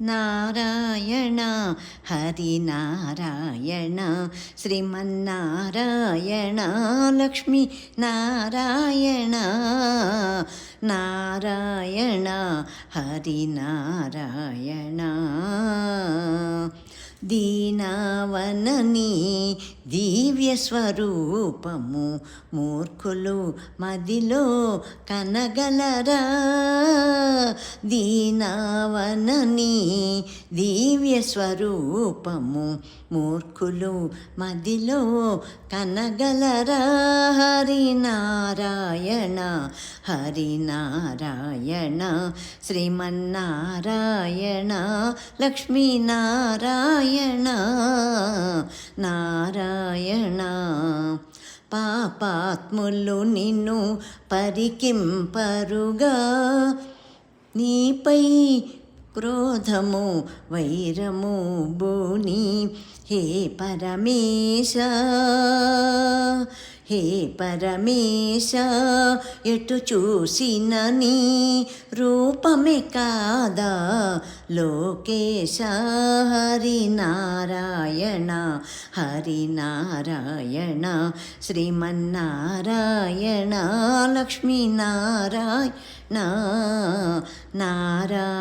నారాయణ హరినారాయణ శ్రీమన్నారాయణ లక్ష్మీ నారాయణ నారాయణ హరినారాయణ దీనావనని దివ్య స్వరూపము మూర్ఖులు మదిలో కనగలరా? దీనావనని దివ్యస్వరూపము మూర్ఖులు మదిలో కనగలరా? హరినా హరినారాయణ హరినారాయణ శ్రీమన్నారాయణ లక్ష్మీనారాయణ నారాయణ. పాపాత్ములు నిన్ను పరికింపరుగా. నీపై క్రోధము వైరము బోని హే పరమేశ. హే పరమేశ ఎటు చూసిన నీ రూపమే కాదా? లోకేశ హరినారాయణ హరినారాయణ శ్రీమన్నారాయణ లక్ష్మీనారాయణ నారాయణ.